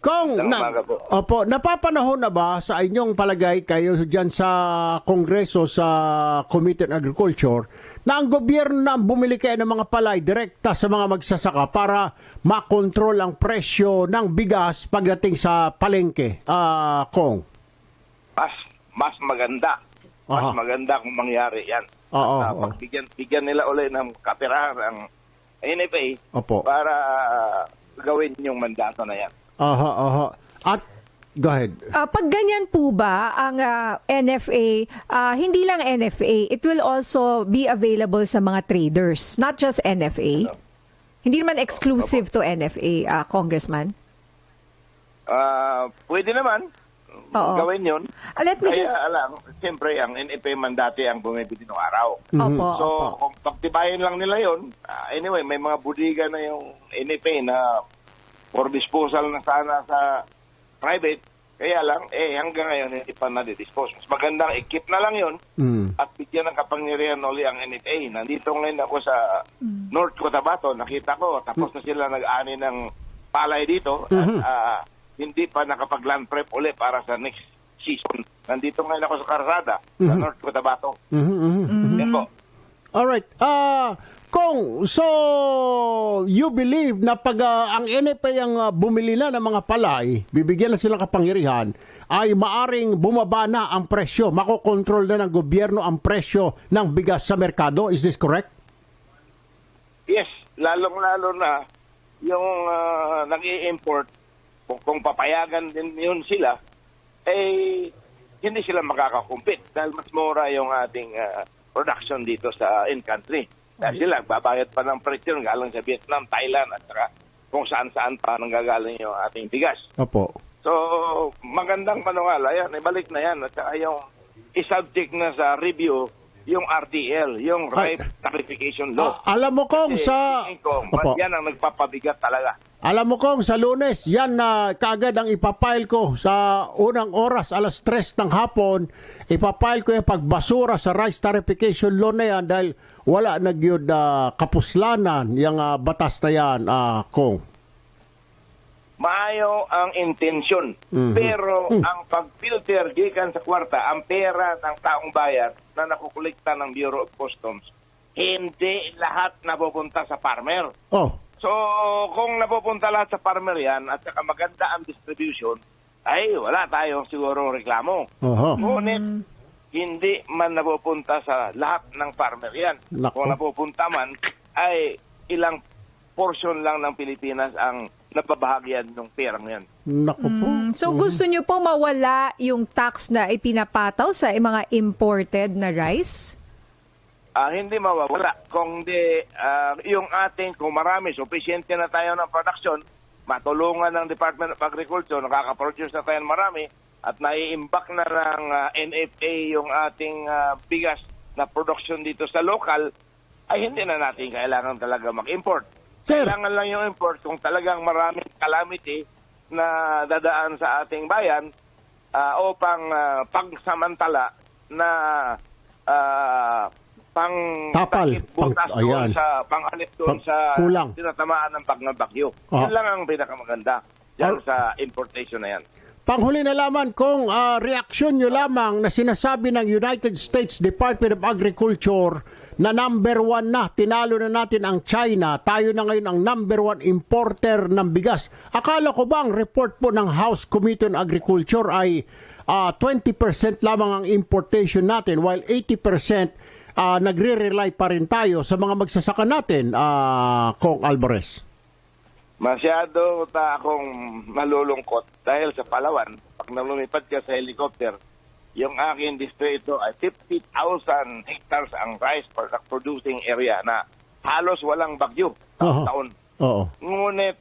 Kung na, opo, napapanahon na ba sa inyong palagay kayo diyan sa Kongreso sa Committee on Agriculture na ang gobyerno na bumili kayo ng mga palay direkta sa mga magsasaka para makontrol ang presyo ng bigas pagdating sa palengke, ah Kong? Mas, mas maganda. Mas Aha. maganda kung mangyari yan. Oo, At, uh, oo. pagbigyan, bigyan nila ulit ng kapirahan ang NFA Opo. para uh, gawin yung mandato na yan. Aha, aha. At go ahead. Ah, pag ganyan po ba ang ah, NFA, ah, hindi lang NFA, it will also be available sa mga traders, not just NFA. Hindi naman exclusive to NFA, ah, Congressman. Ah, pwede naman Oo. gawin yun. Ah, let me Kaya just... alam, siyempre ang NFA man dati ang bumibili ng araw. Opo, So, opo. kung pagtibayin lang nila yun, ah, anyway, may mga budiga na yung NFA na for disposal na sana sa private. Kaya lang, eh, hanggang ngayon, hindi pa na-dispose. Mas magandang ikip na lang yun Mm. at bigyan ng kapangyarihan uli ang NFA. Nandito ngayon ako sa North Cotabato, nakita ko, tapos na sila nag-ani ng palay dito. At, ah, hindi pa nakapag-land prep uli para sa next season. Nandito ngayon ako sa Karsada, sa North Cotabato. Mhm, mhm. Yan po. Alright. Ah, Kong, so you believe na pag ah, ang NFA ang ah, bumili na ng mga palay, bibigyan na silang kapangyarihan, ay maaring bumaba na ang presyo, makokontrol na ng gobyerno ang presyo ng bigas sa merkado. Is this correct? Yes, lalong-lalo na yung uh, nag import kung, kung papayagan din yun sila, eh, hindi sila makakakumpit dahil mas mura yung ating ah, production dito sa in-country. Dahil sila, babayad pa ng presyo galing sa Vietnam, Thailand, at saka kung saan-saan pa nanggagaling yung ating bigas. Opo. So, magandang panungala yan. Ibalik na yan. At saka yung isubject na sa review, yung RTL, yung Ay. Right Tarification Law. Ah, alam mo Kong Kasi sa tingin ko, Opo. yan ang nagpapabigat talaga. Alam mo kong sa lunes, yan na kagad ang ipapile ko sa unang oras, alas 3 ng hapon. Ipapile ko yung pagbasura sa rice tarification law na yan dahil wala na gyud ah, kapuslanan yung ah, batas na yan, ah, kong. Maayo ang intensyon. Mhm. Pero ang pag-filter gikan sa kwarta, ang pera ng taong bayan na nakukulikta ng Bureau of Customs, hindi lahat napupunta sa farmer. Oh, So, kung napupunta lahat sa farmer yan at saka maganda ang distribution, ay wala tayong siguro reklamo. oho. Ngunit, hindi man napupunta sa lahat ng farmer yan. Nako. Kung napupunta man, ay ilang portion lang ng Pilipinas ang nababahagyan ng perang yan. Naku po. Mm, So gusto nyo po mawala yung tax na ipinapataw sa mga imported na rice? Ah, hindi mawawala. Kung di, ah, yung ating, kung marami, sufficiente na tayo ng production, matulungan ng Department of Agriculture, nakaka-produce na tayo ng marami, at nai-imbak na ng ah, NFA yung ating ah, bigas na production dito sa local, ay hindi na natin kailangan talaga mag-import. Sir. Kailangan lang yung import kung talagang maraming calamity na dadaan sa ating bayan ah, o pang ah, pagsamantala na ah, pang Tapal. butas Pang- doon ayan. sa panghalip doon Pang- sa kulang. tinatamaan ng pagnabagyo. Ah. Yan lang ang pinakamaganda yan sa importation na yan. Panghuli na lamang kung ah, reaksyon nyo lamang na sinasabi ng United States Department of Agriculture na number one na, tinalo na natin ang China, tayo na ngayon ang number one importer ng bigas. Akala ko ba ang report po ng House Committee on Agriculture ay ah, 20% lamang ang importation natin while 80% ah, nagre-rely pa rin tayo sa mga magsasaka natin, ah, Kong Alvarez. Masyado ta akong malulungkot dahil sa Palawan, pag lumipad ka sa helicopter, yung aking distrito ay 50,000 hectares ang rice producing area na halos walang bagyo Oo. taon. Oo. Ngunit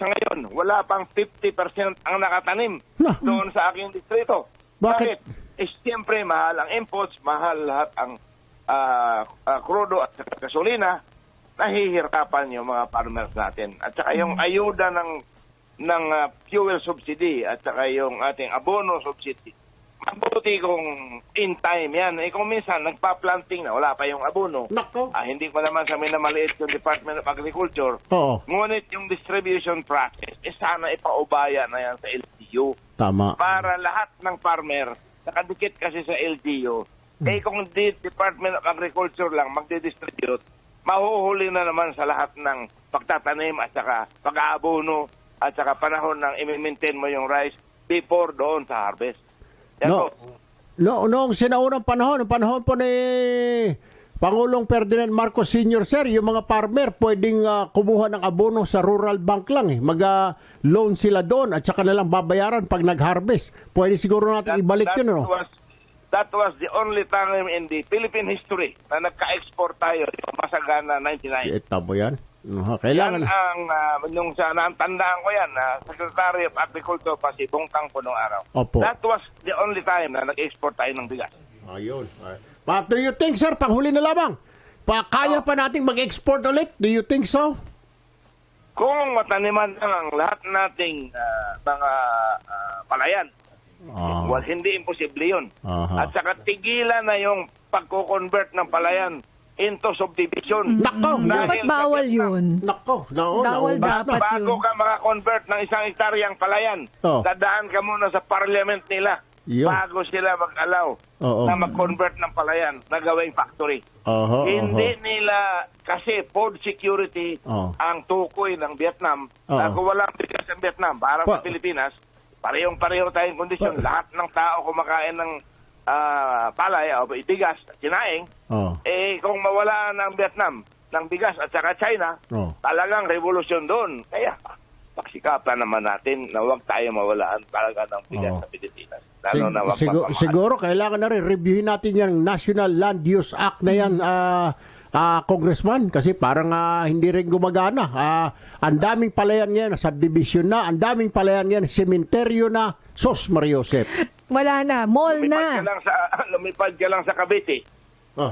sa ngayon, wala pang 50% ang nakatanim Na. doon sa aking distrito. Bakit? Eh, siyempre, mahal ang imports, mahal lahat ang ah, ah, krudo at gasolina, nahihirapan yung mga farmers natin. At saka yung ayuda ng ng ah, fuel subsidy at saka yung ating abono subsidy mabuti kung in time yan. Eh kung minsan nagpa-planting na, wala pa yung abono. Nako. Ah, hindi ko naman sa minamaliit yung Department of Agriculture. Oo, Ngunit yung distribution process, eh sana ipaubaya na yan sa LGU tama. para lahat ng farmer, nakadikit kasi sa LGU, eh kung di Department of Agriculture lang magdidistribute, mahuhuli na naman sa lahat ng pagtatanim at saka pag-aabono at saka panahon ng i-maintain mo yung rice before doon sa harvest. Yan No. po. No, noong sinaunang panahon, panahon po ni Pangulong Ferdinand Marcos Sr. Sir, yung mga farmer pwedeng ah, kumuha ng abono sa rural bank lang eh. Mag-loan sila doon at saka na lang babayaran pag nag-harvest. Pwede siguro natin ibalik yun, ano? was, that was the only time in the Philippine history na nagka-export tayo yung Masagana 99. Ito mo yan. Uh, Yan kailangan. ang, uh, yung sa tandaan ko yan, na Secretary of Agriculture pa si Bongtang po nung araw. Opo. That was the only time na nag-export tayo ng bigas. Ayun. But do you think, sir, panghuli na lamang, pa, kaya pa nating mag-export ulit? Do you think so? Kung mataniman lang ang lahat nating ah, mga ah, palayan, Ah. well, hindi imposible yun. Aha. At saka tigilan na yung pagko-convert ng palayan into subdivision. Nako, Dahil Dapat bawal yun. Nako, naon, Bawal dapat na. Bago yun. ka maka-convert ng isang hektaryang palayan, Oh. dadaan ka muna sa parliament nila Yun. bago sila mag-allow Oo. na mag-convert ng palayan na gawing factory. Oho, Hindi oho. nila, kasi food security Oh. ang tukoy ng Vietnam. Oo. Na kung walang bigas ng Vietnam, para Pa- sa Pilipinas, parehong-pareho tayong kondisyon. Pa- Lahat ng tao kumakain ng ah, palay o bigas, sinaing, Oh. eh kung mawala ng Vietnam ng bigas at saka China, Oh. talagang revolusyon doon. Kaya pagsikapan naman natin na huwag tayo mawalaan talaga ng bigas Oo. sa Pilipinas. Lalo Sig- na magpamahal. siguro kailangan na rin reviewin natin yung National Land Use Act na yan, ah, ah, Congressman, kasi parang ah, hindi rin gumagana. Ah, ang daming palayan ngayon, subdivision na, ang daming palayan ngayon, sementeryo na, sos Mariosep. Wala na. Mall lumipad ka na. lang sa lumipad ka lang sa Cavite. Oh.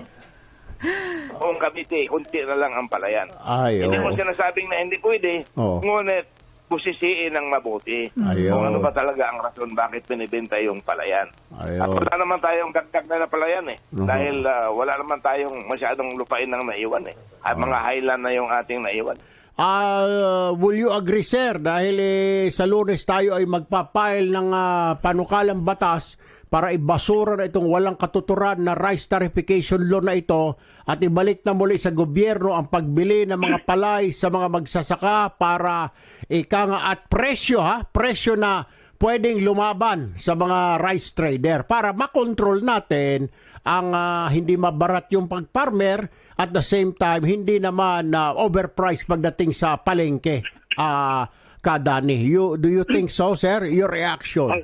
Kung Cavite, kunti na lang ang palayan. Ay, Hindi oo. mo sinasabing na hindi pwede, Oo. ngunit busisiin ng mabuti. Ayaw. Kung ano ba talaga ang rason bakit binibenta yung palayan. Ayaw. At wala naman tayong dagdag na palayan eh. Mhm. Dahil ah, wala naman tayong masyadong lupain ng naiwan eh. At mga highland na yung ating naiwan. Ah, will you agree, sir? Dahil eh, sa lunes tayo ay magpapile ng ah, panukalang batas para ibasura na itong walang katuturan na rice tarification law na ito at ibalik na muli sa gobyerno ang pagbili ng mga palay sa mga magsasaka para ika nga at presyo ha, presyo na pwedeng lumaban sa mga rice trader para makontrol natin ang ah, hindi mabarat yung pag-farmer at the same time hindi naman na overpriced pagdating sa palengke. Ah, Kadani, you do you think so, sir? Your reaction? Ay,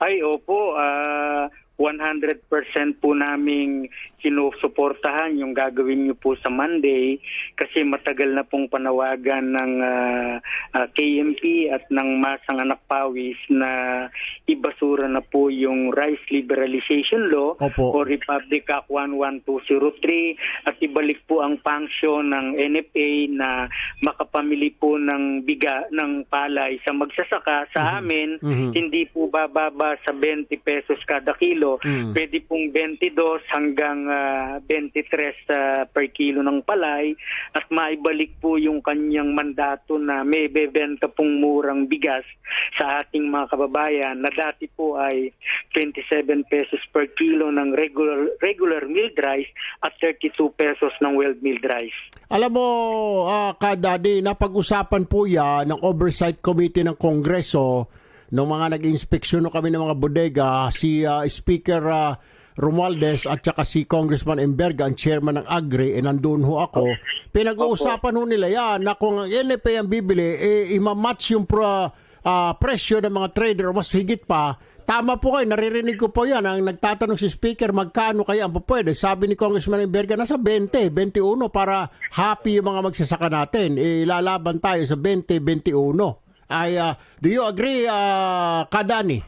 ay opo, ah 100% po naming sinusuportahan yung gagawin niyo po sa Monday kasi matagal na pong panawagan ng ah, ah, KMP at ng Masang Anak Pawis na ibasura na po yung Rice Liberalization Law Opo. o Republic Act 11203 at ibalik po ang pangsyon ng NFA na makapamili po ng biga ng palay sa magsasaka sa amin Mhm. hindi po bababa sa 20 pesos kada kilo Mm. pwede pong 22 hanggang ah, 23 ah, per kilo ng palay at maibalik po yung kanyang mandato na may bebenta pong murang bigas sa ating mga kababayan na dati po ay 27 pesos per kilo ng regular regular milled rice at 32 pesos ng well milled rice. Alam mo, ah, Kadani, napag-usapan po yan ng Oversight Committee ng Kongreso nung mga nag-inspeksyon kami ng mga bodega, si ah, Speaker ah, Romualdez at saka si Congressman Emberga, ang chairman ng Agri, eh nandun ho ako. Pinag-uusapan ho nila yan na kung ang NFA ang bibili, eh, imamatch yung pro, ah, presyo ng mga trader o mas higit pa, Tama po kayo, naririnig ko po yan. Ang nagtatanong si Speaker, magkano kaya ang pwede? Sabi ni Congressman Emberga, nasa 20, 21 para happy yung mga magsasaka natin. Ilalaban tayo sa 20, 21. Ay, ah, do you agree, ah, Kadani?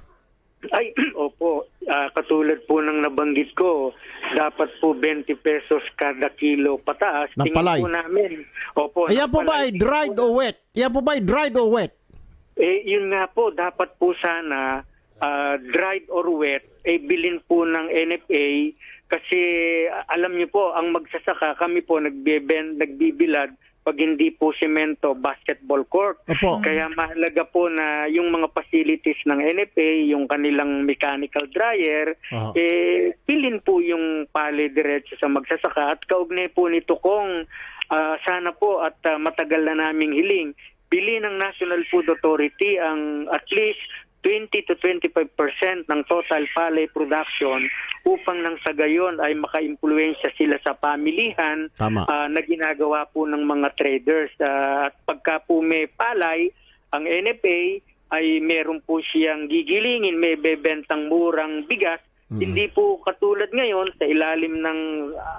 Ay, opo. Ah, katulad po ng nabanggit ko, dapat po 20 pesos kada kilo pataas. Ng Tingin palay. po namin. Opo. Ayan po ba ay dried o wet? Yan po ba ay dried o wet? Eh, yun nga po, dapat po sana ah, dried or wet, eh bilin po ng NFA kasi ah, alam niyo po, ang magsasaka, kami po nagbeben, nagbibilad pag hindi po semento, basketball court. Opo. Kaya mahalaga po na yung mga facilities ng NFA, yung kanilang mechanical dryer, Aha. eh, pilin po yung pali diretso sa magsasaka. At kaugnay po nito kung ah, sana po at ah, matagal na naming hiling, bili ng National Food Authority ang at least 20 to 25% ng total palay production upang nang sa gayon ay maka-impluensya sila sa pamilihan Tama. ah, na ginagawa po ng mga traders. Ah, at pagka po may palay, ang NFA ay meron po siyang gigilingin, may bebentang murang bigas. Hindi po katulad ngayon sa ilalim ng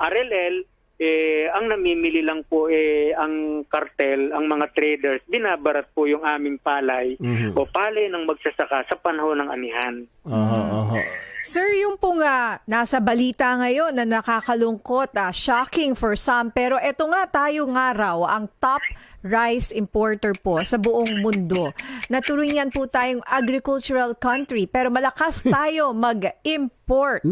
RLL, eh, ang namimili lang po eh, ang kartel, ang mga traders, binabarat po yung aming palay Mhm. o palay ng magsasaka sa panahon ng anihan. Aha. Sir, yung pong ah, nasa balita ngayon na nakakalungkot, ah, shocking for some, pero eto nga tayo nga raw ang top rice importer po sa buong mundo. Naturingan po tayong agricultural country, pero malakas tayo mag-import.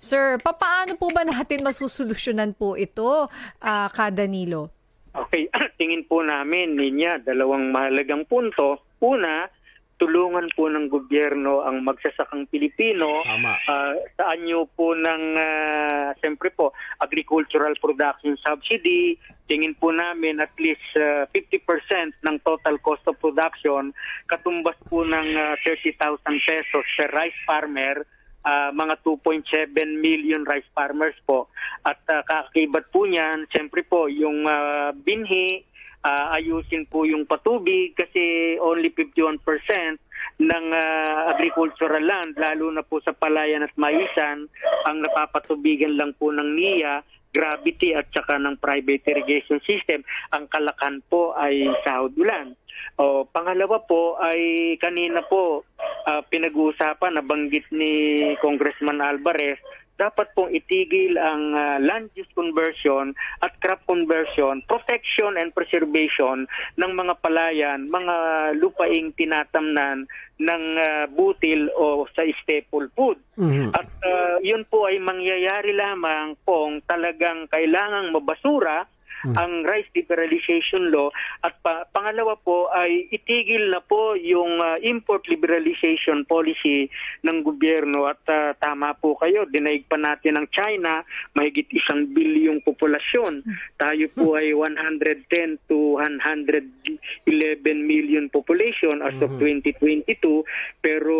Sir, papaano po ba natin masusolusyonan po ito, ah, Ka Danilo? Okay, tingin po namin, Ninya, dalawang mahalagang punto. Una, tulungan po ng gobyerno ang magsasakang Pilipino Tama. Ah, sa anyo po ng, ah, siyempre po, agricultural production subsidy, tingin po namin at least ah, 50% ng total cost of production, katumbas po ng ah, 30,000 pesos per rice farmer, ah, mga 2.7 million rice farmers po. At uh, kaakibat po niyan, siyempre po, yung ah, binhi, ah, ayusin po yung patubig kasi only 51% ng ah, agricultural land, lalo na po sa palayan at maisan, ang napapatubigan lang po ng NIA, gravity at saka ng private irrigation system. Ang kalakan po ay sahod ulan. O, pangalawa po ay kanina po ah, pinag-uusapan, nabanggit ni Congressman Alvarez, dapat pong itigil ang ah, land use conversion at crop conversion, protection and preservation ng mga palayan, mga lupaing tinatamnan ng ah, butil o sa staple food. Mhm. At ah, yun po ay mangyayari lamang kung talagang kailangang mabasura ang rice liberalization law. At pa- pangalawa po ay itigil na po yung ah, import liberalization policy ng gobyerno. At ah, tama po kayo dinaig pa natin ang China mahigit isang bilyong populasyon. Tayo po ay 110 to 111 million population as of 2022 pero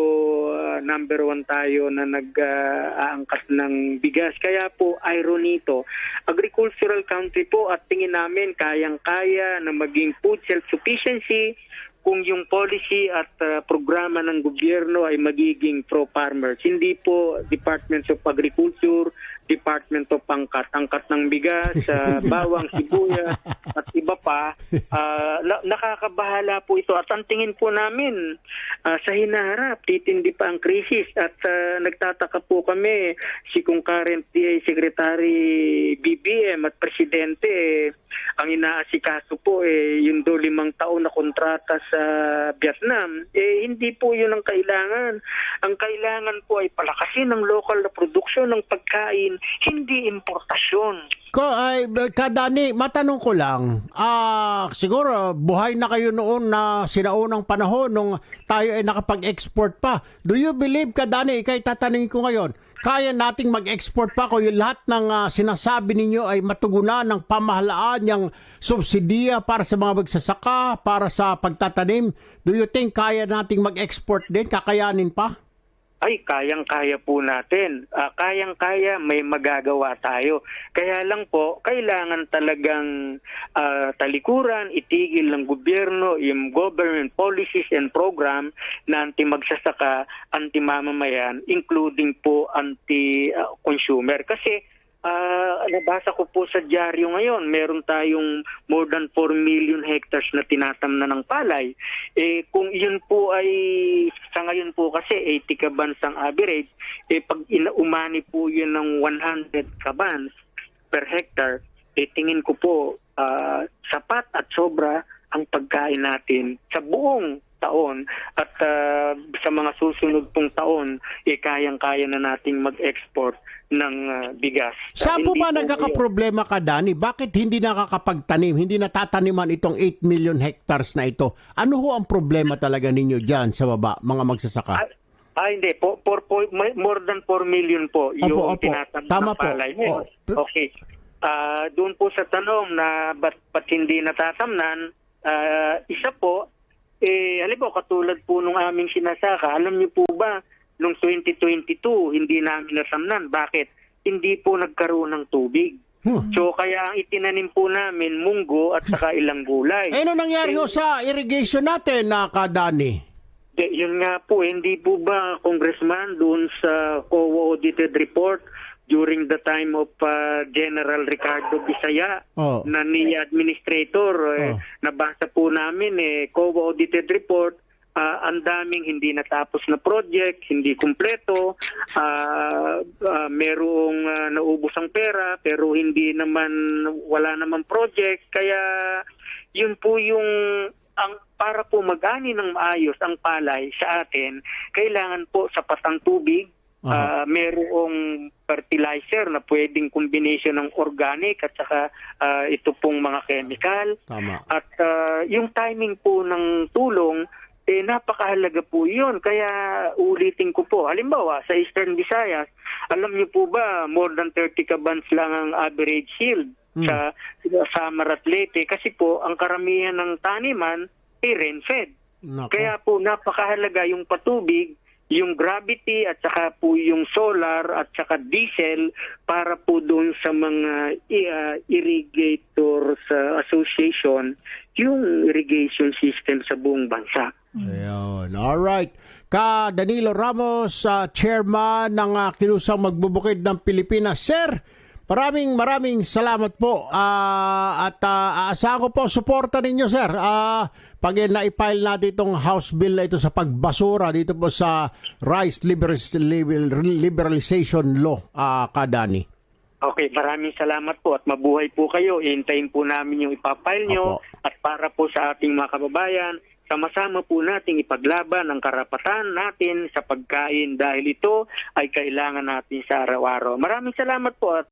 ah, number one tayo na nag-aangkas ng bigas. Kaya po irony ito. Agricultural country po at tingin namin kayang-kaya na maging food self-sufficiency kung yung policy at ah, programa ng gobyerno ay magiging pro-farmers. Hindi po Department of Agriculture, Department of Pangkat, angkat ng bigas, sa bawang, sibuyas, at iba pa. Na- nakakabahala po ito. At ang tingin po namin ah, sa hinaharap, titindi pa ang krisis. At ah, nagtataka po kami, si kung current DA Secretary BBM at Presidente, eh, ang inaasikaso po eh yung do limang taon na kontrata sa Vietnam, eh hindi po yun ang kailangan. Ang kailangan po ay palakasin ng local na produksyon ng pagkain, hindi importasyon. Ko ay kadani matanong ko lang. Ah, siguro buhay na kayo noon na sinaunang panahon nung tayo ay nakapag-export pa. Do you believe kadani ikay tatanungin ko ngayon? Kaya nating mag-export pa kung yung lahat ng ah, sinasabi ninyo ay matugunan ng pamahalaan yung subsidiya para sa mga magsasaka, para sa pagtatanim. Do you think kaya nating mag-export din? Kakayanin pa? Ay kayang-kaya po natin. Ah, kayang-kaya may magagawa tayo. Kaya lang po, kailangan talagang ah, talikuran, itigil ng gobyerno yung government policies and program na anti-magsasaka, anti-mamamayan, including po anti-consumer. Kasi Ah, nabasa ko po sa dyaryo ngayon, meron tayong more than 4 million hectares na tinatamnan ng palay. Eh kung yun po ay sa ngayon po kasi 80 kabans ang average, eh pag inaumani po yun ng 100 kabans per hectare, eh tingin ko po ah, sapat at sobra ang pagkain natin sa buong taon at ah, sa mga susunod pong taon, eh, kayang-kaya na nating mag-export ng ah, bigas. Saan po ba po nagkakaproblema ka, Dani? Bakit hindi nakakapagtanim, hindi natataniman itong 8 million hectares na ito? Ano ho ang problema talaga ninyo dyan sa baba, mga magsasaka? Ah, ah, hindi po. For, for, more than 4 million po yung Opo, opo. tinatanong Tama po. palay. mo. Oh. Okay. Ah, doon po sa tanong na ba't, ba't hindi natatamnan, ah, isa po, eh, halimbawa katulad po nung aming sinasaka, alam niyo po ba, nung 2022, hindi namin nasamnan. Bakit? Hindi po nagkaroon ng tubig. Huh. So kaya ang itinanim po namin munggo at saka ilang gulay. Eh, ano nangyari ho sa irrigation natin, na Dani? De, yun nga po, hindi po ba congressman doon sa COA audited report during the time of uh, General Ricardo Bisaya Oh. na ni administrator eh, Oh. nabasa po namin eh COA audited report ah, ang daming hindi natapos na project, hindi kumpleto, ah, ah, merong ah, naubos ang pera pero hindi naman wala naman project kaya yun po yung ang para po mag-ani ng maayos ang palay sa atin, kailangan po sapat ang tubig, Ah, merong fertilizer na pwedeng combination ng organic at saka ah, ito pong mga chemical. Tama. At ah, yung timing po ng tulong, eh, napakahalaga po yun. Kaya ulitin ko po, halimbawa sa Eastern Visayas, alam niyo po ba, more than 30 kabans lang ang average yield sa Samar at Leyte kasi po ang karamihan ng taniman ay rain-fed. Nako. Kaya po napakahalaga yung patubig, yung gravity at saka po yung solar at saka diesel para po doon sa mga ah, irrigators ah, association yung irrigation system sa buong bansa. Ayun. All right. Ka Danilo Ramos, ah, chairman ng uh, Kinusang Magbubukid ng Pilipinas. Sir, maraming maraming salamat po. Ah, at ah, aasahan ko po suporta ninyo, sir. Ah, pag na-file natin itong House Bill na ito sa pagbasura dito po sa Rice Liberal- Liber- Liberalization Law, ah, ka Dani. Okay, maraming salamat po at mabuhay po kayo. Ihintayin po namin yung ipapile nyo Opo. at para po sa ating mga kababayan, sama-sama po nating ipaglaban ang karapatan natin sa pagkain dahil ito ay kailangan natin sa araw-araw. Maraming salamat po at